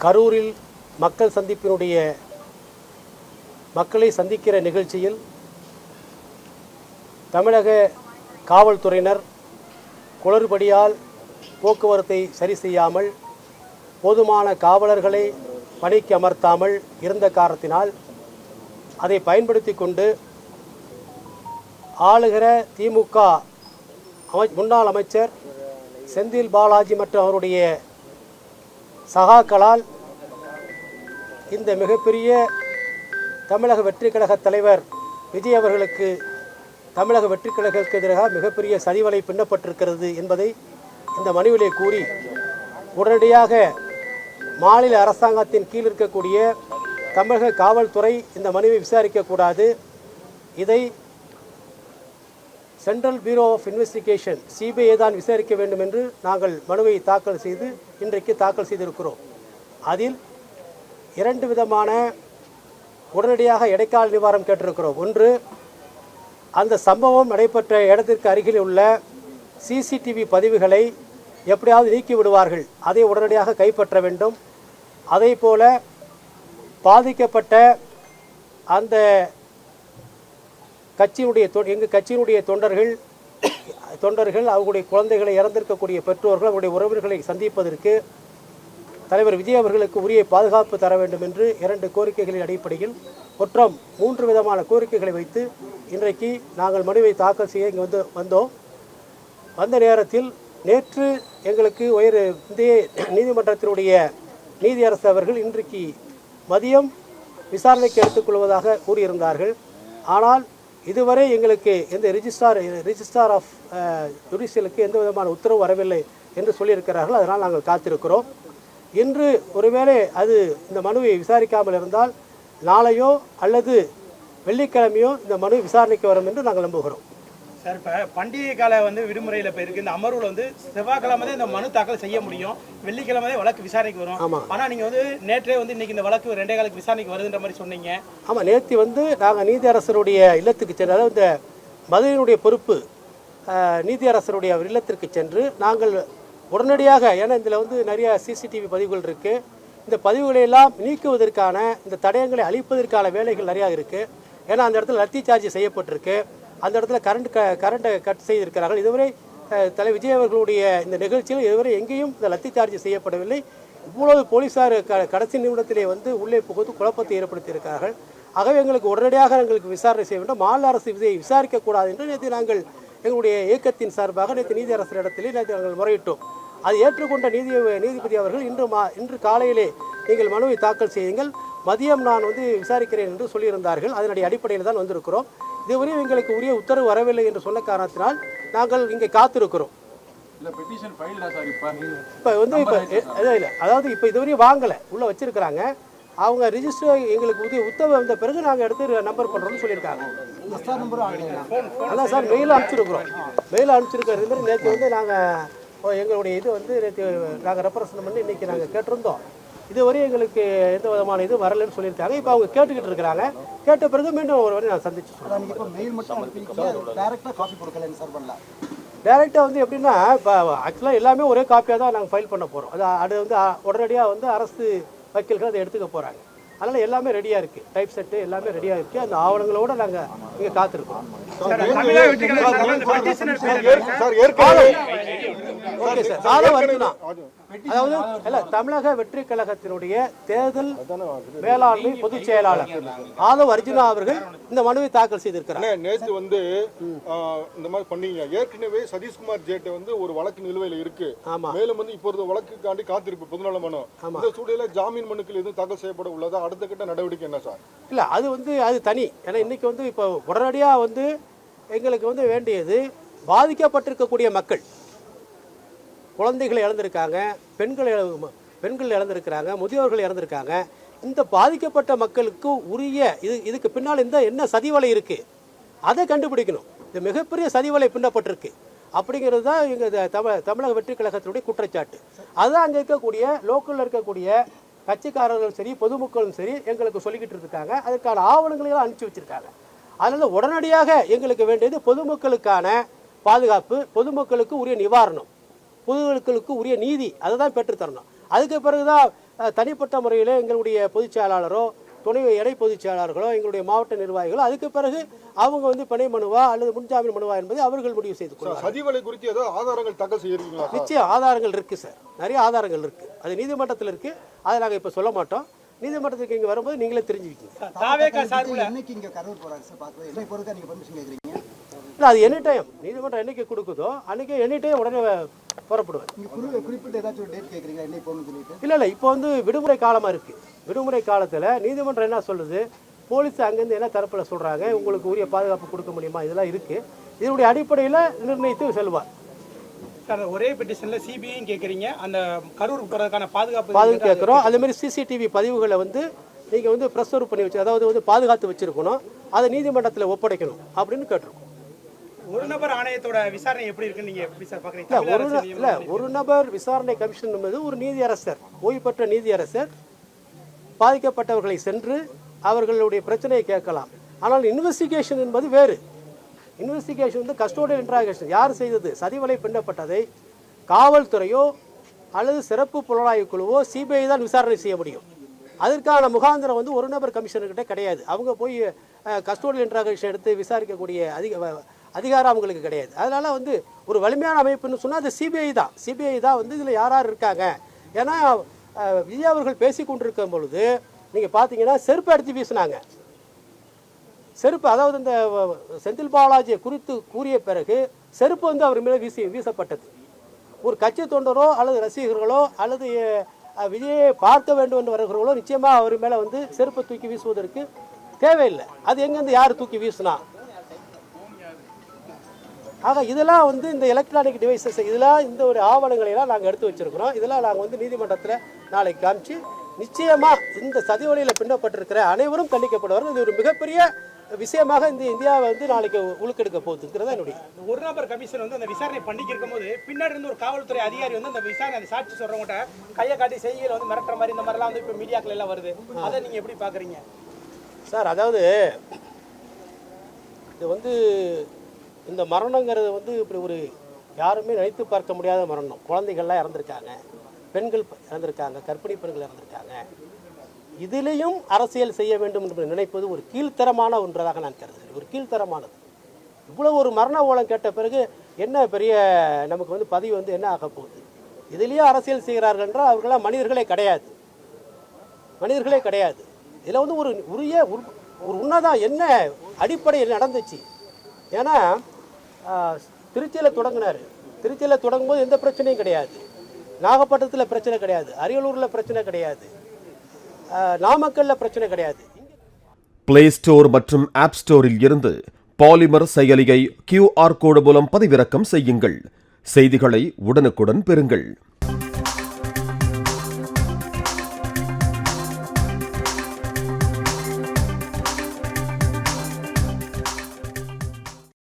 கரூரில் மக்கள் சந்திப்பினுடைய மக்களை சந்திக்கிற நிகழ்ச்சியில் தமிழக காவல்துறையினர் குளறுபடியால் போக்குவரத்தை சரி செய்யாமல் போதுமான காவலர்களை பணிக்கு அமர்த்தாமல் இருந்த காரணத்தினால் அதை பயன்படுத்தி கொண்டு ஆளுகிற திமுக அமை முன்னாள் அமைச்சர் செந்தில் பாலாஜி மற்றும் அவருடைய சகாக்களால் இந்த மிகப்பெரிய தமிழக வெற்றி கழக தலைவர் விஜய் அவர்களுக்கு தமிழக வெற்றி கழகத்திற்கு எதிராக மிகப்பெரிய சதிவலை பின்னப்பட்டிருக்கிறது என்பதை இந்த மனுவிலே கூறி உடனடியாக மாநில அரசாங்கத்தின் கீழ் இருக்கக்கூடிய தமிழக காவல்துறை இந்த மனுவை விசாரிக்கக்கூடாது இதை central bureau of investigation CBI தான் விசாரிக்க வேண்டும் என்று நாங்கள் மனுவை தாக்கல் செய்து இன்றைக்கு தாக்கல் செய்திருக்கிறோம். அதில் இரண்டு விதமான உடனடியாக இடைக்கால நிவாரணம் கேட்டிருக்கிறோம். ஒன்று அந்த சம்பவம் நடைபெற்ற இடத்திற்கு அருகில் உள்ள சிசிடிவி பதிவுகளை எப்படியாவது நீக்கி விடுவார்கள். அதை உடனடியாக கைப்பற்ற வேண்டும். அதே போல பாதிக்கப்பட்ட அந்த கட்சியினுடைய எங்கள் கட்சியினுடைய தொண்டர்கள் தொண்டர்கள் அவர்களுடைய குழந்தைகளை இறந்திருக்கக்கூடிய பெற்றோர்கள் அவருடைய உறவினர்களை சந்திப்பதற்கு தலைவர் விஜய் அவர்களுக்கு உரிய பாதுகாப்பு தர வேண்டும் என்று இரண்டு கோரிக்கைகளின் அடிப்படையில் குற்றம் மூன்று விதமான கோரிக்கைகளை வைத்து இன்றைக்கு நாங்கள் மனுவை தாக்கல் செய்ய இங்கே வந்து வந்தோம். வந்த நேரத்தில் நேற்று எங்களுக்கு உயர் இந்திய நீதிமன்றத்தினுடைய நீதியரசு அவர்கள் இன்றைக்கு மதியம் விசாரணைக்கு எடுத்துக்கொள்வதாக கூறியிருந்தார்கள். ஆனால் இதுவரை எங்களுக்கு எந்த ரிஜிஸ்டார் ரிஜிஸ்டார் ஆஃப் ஜுடிஷியலுக்கு எந்த விதமான உத்தரவு வரவில்லை என்று சொல்லியிருக்கிறார்கள். அதனால் நாங்கள் காத்திருக்கிறோம். இன்று ஒருவேளை அது இந்த மனுவை விசாரிக்காமல் இருந்தால் நாளையோ அல்லது வெள்ளிக்கிழமையோ இந்த மனு விசாரணைக்கு வரும் என்று நாங்கள் நம்புகிறோம். சார் இப்போ பண்டிகை கால வந்து விடுமுறையில் இப்போ இருக்கு. இந்த அமர்வுல வந்து செவ்வாய்க்கிழமை தான் இந்த மனு தாக்கல் செய்ய முடியும். வெள்ளிக்கிழமை தான் வழக்கு விசாரணைக்கு வரும். ஆமா. ஆனா நீங்க வந்து நேற்றே வந்து இன்னைக்கு இந்த வழக்கு ரெண்டே காலுக்கு விசாரணைக்கு வருதுன்ற மாதிரி சொன்னீங்க. ஆமாம் நேற்று வந்து நாங்கள் நீதியரசருடைய இல்லத்துக்கு சென்று அதாவது இந்த மதுரையினுடைய பொறுப்பு அஹ், நீதியரசருடைய அவர் இல்லத்திற்கு சென்று நாங்கள் உடனடியாக ஏன்னா இதில் வந்து நிறைய சிசிடிவி பதிவுகள் இருக்குது இந்த பதிவுகளை எல்லாம் நீக்குவதற்கான இந்த தடயங்களை அழிப்பதற்கான வேலைகள் நிறையா இருக்குது ஏன்னா அந்த இடத்துல லத்தி சார்ஜ் செய்யப்பட்டிருக்கு. அந்த இடத்துல கரண்ட் க கரண்ட்டை கட் செய்திருக்கிறார்கள். இதுவரை தலை விஜய் அவர்களுடைய இந்த நிகழ்ச்சியில் இதுவரை எங்கேயும் இந்த லத்தி சார்ஜ் செய்யப்படவில்லை. இவ்வளவு போலீசார் க கடைசி நிமிடத்திலே வந்து உள்ளே புகுந்து குழப்பத்தை ஏற்படுத்தியிருக்கிறார்கள். ஆகவே எங்களுக்கு உடனடியாக எங்களுக்கு விசாரணை செய்ய வேண்டும். மாநில அரசு இதை விசாரிக்கக்கூடாது என்று நேற்று நாங்கள் எங்களுடைய இயக்கத்தின் சார்பாக நேற்று நீதி அரசு இடத்திலே நேற்று நாங்கள் முறையிட்டோம். அது ஏற்றுக்கொண்ட நீதி நீதிபதி அவர்கள் இன்று மா இன்று காலையிலே நீங்கள் மனுவை தாக்கல் செய்யுங்கள். மதியம் நான் வந்து விசாரிக்கிறேன் என்று சொல்லியிருந்தார்கள். அதனுடைய அடிப்படையில் தான் வந்திருக்கிறோம். இதுவரையும் எங்களுக்கு உரிய உத்தரவு வரவில்லை என்று சொன்ன காரணத்தினால் நாங்கள் இங்கே காத்திருக்கிறோம். இல்ல பெட்டிஷன் ஃபைல்டா சார் இப்ப? இப்போ வந்து இப்போ இல்லை இல்லை அதாவது இப்போ இதுவரையும் வாங்கலை உள்ளே வச்சிருக்கிறாங்க. அவங்க ரிஜிஸ்டர் எங்களுக்கு உதவி உத்தரவு வந்த பிறகு நாங்கள் எடுத்து நம்பர் பண்ணுறோம்னு சொல்லியிருக்காங்க. அதான் சார் மெயில் அனுப்பிச்சிருக்கிறோம். மெயில் அனுப்பிச்சிருக்கிறது மாதிரி நேற்று வந்து நாங்கள் எங்களுடைய இது வந்து நேற்று நாங்கள் ரெப்ரசன்ட் பண்ணி இன்றைக்கி நாங்கள் கேட்டிருந்தோம். இதுவரை எங்களுக்கு எந்த விதமான இது வரலைன்னு சொல்லியிருக்காங்க. இப்போ அவங்க கேட்டுக்கிட்டு இருக்கிறாங்க. கேட்ட பிறகு மீண்டும் ஒரு வாட்டி நான் சந்திச்சு சொல்கிறேன் நீங்க இப்போ மெயில் மட்டும் அனுப்பியிருக்கீங்க டைரக்டா காப்பி கொடுக்கல சார் டைரெக்டாக வந்து எப்படின்னா இப்போ ஆக்சுவலாக எல்லாமே ஒரே காப்பியாக தான் நாங்கள் ஃபைல் பண்ண போகிறோம் அது அது வந்து உடனடியாக வந்து அரசு வக்கீல்கள் அதை எடுத்துக்க போகிறாங்க அதனால் எல்லாமே ரெடியாக இருக்குது டைப் செட்டு எல்லாமே ரெடியாக இருக்குது அந்த ஆவணங்களோட நாங்கள் இங்கே காத்திருக்கோம். சார் ஏற்கனவே ஓகே சார். ஆதவ் அர்ஜுனா. அதாவது இல்ல தமிழக வெற்றி கழகத்தினுடைய தேர்தல் மேலாண்மை பொதுச் செயலாளர் ஆதவ் அர்ஜுனா அவர்கள் இந்த மனுவை தாக்கல் செய்திருக்கிறார். நேத்து வந்து இந்த மாதிரி பண்ணீங்க. ஏற்கனவே சதீஷ்குமார் ஜேட்டை வந்து ஒரு வழக்கு நிலுவையில இருக்கு. மேலும் வந்து இப்பொழுது வழக்குக்காண்டி காத்திருப்பு பொதுநல மனு. இந்த சூழலில் ஜாமீன் மனுக்கள் எதுவும் தாக்கல் செய்யப்பட உள்ளதா? அடுத்த கட்ட நடவடிக்கை என்ன சார்? இல்ல அது வந்து அது தனி. ஏன்னா இன்னைக்கு வந்து இப்போ உடனடியாக வந்து எங்களுக்கு வந்து வேண்டியது பாதிக்கப்பட்டிருக்கக்கூடிய மக்கள். குழந்தைகளை இழந்திருக்காங்க பெண்கள் இழ- பெண்கள் இழந்திருக்கிறாங்க முதியோர்கள் இறந்திருக்காங்க. இந்த பாதிக்கப்பட்ட மக்களுக்கு உரிய இது இதுக்கு பின்னால் இந்த என்ன சதிவலை இருக்குது அதை கண்டுபிடிக்கணும். இது மிகப்பெரிய சதிவலை பின்னப்பட்டிருக்கு. அப்படிங்கிறது தான் எங்கள் தமிழ் தமிழக வெற்றி கழகத்தினுடைய குற்றச்சாட்டு. அதுதான் அங்கே இருக்கக்கூடிய லோக்கலில் இருக்கக்கூடிய கட்சிக்காரர்களும் சரி பொதுமக்களும் சரி எங்களுக்கு சொல்லிக்கிட்டு இருக்காங்க. அதுக்கான ஆவணங்களையும் அனுப்பிச்சி வச்சிருக்காங்க. அதனால் உடனடியாக எங்களுக்கு வேண்டியது பொதுமக்களுக்கான பாதுகாப்பு பொதுமக்களுக்கு உரிய நிவாரணம். பொதுமக்களுக்கு உரிய நீதி அதை தான் பெற்றுத்தரணும் அதுக்கு பிறகுதான் தனிப்பட்ட முறையில் எங்களுடைய பொதுச் செயலாளரோ துணை இணை பொதுச் செயலாளர்களோ எங்களுடைய மாவட்ட நிர்வாகிகளோ அதுக்கு பிறகு அவங்க வந்து பிணை மனுவா அல்லது முன்ஜாமீன் மனுவா என்பதை அவர்கள் முடிவு செய்து குறித்து ஏதாவது ஆதாரங்கள் தாக்கல் செய்யிருக்கீங்களா சார்? நிச்சயம் ஆதாரங்கள் இருக்கு சார். நிறைய ஆதாரங்கள் இருக்கு. அது நீதிமன்றத்தில் இருக்கு. அதை நாங்கள் இப்போ சொல்ல மாட்டோம். நீதிமன்றத்துக்கு இங்கே வரும்போது நீங்களே சார்பில் என்னைக்கு இங்க கரூர் போறாங்க சார் பார்க்கவே என்னை பொறுத்தா நீங்க பெர்மிஷன் கேக்குறீங்க இல்லை அது எனி டைம் நீதிமன்றம் என்னைக்கு கொடுக்குதோ அன்னைக்கு எனி டைம் உடனே புறப்படுவேன். குறிப்பிட்ட ஏதாச்சும் ஒரு டேட் கேக்குறீங்களா? என்னை போகணும்னு சொல்லிட்டு? இல்லை இல்லை இப்போ வந்து விடுமுறை காலமாக இருக்குது விடுமுறை காலத்தில் நீதிமன்றம் என்ன சொல்லுது? போலீஸ் அங்கேருந்து என்ன தரப்பில் சொல்கிறாங்க உங்களுக்கு உரிய பாதுகாப்பு கொடுக்க முடியுமா? இதெல்லாம் இருக்குது இதனுடைய அடிப்படையில் நிர்ணயித்து செல்வார். ஒரே பெட்டிஷன்ல சிபிஐயும் கேக்குறீங்க. அந்த கரூருக்கு போறதுக்கான பாதுகாப்பு பாதுகாப்பு கேட்குறோம் அதே மாதிரி சிசிடிவி பதிவுகளை வந்து நீங்கள் வந்து ப்ரெஷர் பண்ணி வச்சு அதாவது வந்து பாதுகாத்து வச்சிருக்கணும். அதை நீதிமன்றத்தில் ஒப்படைக்கணும் அப்படின்னு கேட்டிருக்கோம். ஒரு நபர் ஆணையத்தோட விசாரணை எப்படி இருக்குன்னு நீங்க எப்படி சார் பாக்குறீங்க? ஒரு இல்ல நபர் விசாரணை கமிஷன் என்பது ஒரு நீதியரசர் ஓய்வு பெற்ற நீதியரசர் பாதிக்கப்பட்டவர்களை சென்று அவர்களுடைய பிரச்சனையை கேட்கலாம். ஆனால் இன்வெஸ்டிகேஷன் என்பது வேறு. இன்வெஸ்டிகேஷன் வந்து கஸ்டோடியல் இன்ட்ராகேஷன் யார் செய்தது? சதிவலை பின்னப்பட்டதை காவல்துறையோ அல்லது சிறப்பு புலனாய்வு குழுவோ சிபிஐ தான் விசாரணை செய்ய முடியும். அதற்கான முகாந்திரம் வந்து ஒரு நபர் கமிஷனர்கிட்ட கிடையாது. அவங்க போய் கஸ்டோடியல் இன்ட்ராகேஷன் எடுத்து விசாரிக்கக்கூடிய அதிக அதிகாரம் அவங்களுக்கு கிடையாது. அதனால் வந்து ஒரு வலிமையான அமைப்புன்னு சொன்னால் அது சிபிஐ தான். சிபிஐ தான் வந்து இதில் யார் யார் இருக்காங்க? ஏன்னா விஜய் அவர்கள் பேசி கொண்டிருக்கும் பொழுது நீங்கள் பார்த்தீங்கன்னா செருப்பு அடித்து வீசினாங்க. செருப்பு அதாவது இந்த செந்தில் பாலாஜியை குறித்து கூறிய பிறகு செருப்பு வந்து அவர் மேலே வீசி வீசப்பட்டது. ஒரு கட்சி தொண்டரோ அல்லது ரசிகர்களோ அல்லது விஜயை பார்க்க வேண்டும் என்று வருகிறவர்களோ நிச்சயமாக அவர் மேலே வந்து செருப்பை தூக்கி வீசுவதற்கு தேவையில்லை. அது எங்கேருந்து யார் தூக்கி வீசினா? ஆக இதெல்லாம் வந்து இந்த எலக்ட்ரானிக் டிவைசஸ் இதெல்லாம் இந்த ஒரு ஆவணங்களை எல்லாம் நாங்கள் எடுத்து வச்சிருக்கிறோம். இதெல்லாம் நாங்கள் வந்து நீதிமன்றத்தில் நாளைக்கு காமிச்சு நிச்சயமா இந்த சதிவழியில் பின்னப்பட்டிருக்கிற அனைவரும் தண்டிக்கப்படுவார்கள் இது ஒரு மிகப்பெரிய விஷயமாக இந்த இந்தியாவை வந்து நாளைக்கு உழுக்கெடுக்க போகுதுங்கிறதா என்னுடைய ஒரு நபர் கமிஷன் வந்து அந்த விசாரணை பண்ணிட்டு இருக்கும்போது பின்னாடி இருந்து ஒரு காவல்துறை அதிகாரி வந்து அந்த விசாரணை அந்த சாட்சி சொல்றவங்கட்ட கையை காட்டி செய்கையில வந்து மிரட்டுற மாதிரி இந்த மாதிரிலாம் வந்து இப்போ மீடியாக்கள் எல்லாம் வருது. அதை நீங்க எப்படி பாக்குறீங்க சார் அதாவது இது வந்து இந்த மரணங்கிறது வந்து இப்படி ஒரு யாருமே நினைத்து பார்க்க முடியாத மரணம். குழந்தைகள்லாம் இறந்துருக்காங்க. பெண்கள் இறந்துருக்காங்க. கர்ப்பிணி பெண்கள் இறந்துருக்காங்க. இதிலையும் அரசியல் செய்ய வேண்டும் என்று நினைப்பது ஒரு கீழ்த்தரமான ஒன்றதாக நான் கருதுகிறேன். ஒரு கீழ்த்தரமானது. இவ்வளோ ஒரு மரண ஓலம் கேட்ட பிறகு என்ன பெரிய நமக்கு வந்து பதிவு வந்து என்ன ஆக போகுது? இதுலேயும் அரசியல் செய்கிறார்கள் என்றால் அவர்களாம் மனிதர்களே கிடையாது. மனிதர்களே கிடையாது. இதில் வந்து ஒரு உரிய ஒரு உன்னதான் என்ன அடிப்படையில் நடந்துச்சு? ஏன்னா திருச்சியில் தொடங்கினார். திருச்சியில் தொடங்கும்போது எந்த பிரச்சனையும் கிடையாது. நாகப்பட்டினத்தில் பிரச்சனை கிடையாது. அரியலூரில் பிரச்சனை கிடையாது. நாமக்கல்ல பிரச்சனை கிடையாது. பிளே ஸ்டோர் மற்றும் ஆப் ஸ்டோரில் இருந்து பாலிமர் செயலியை கியூஆர் கோடு மூலம் பதிவிறக்கம் செய்யுங்கள். செய்திகளை உடனுக்குடன் பெறுங்கள்.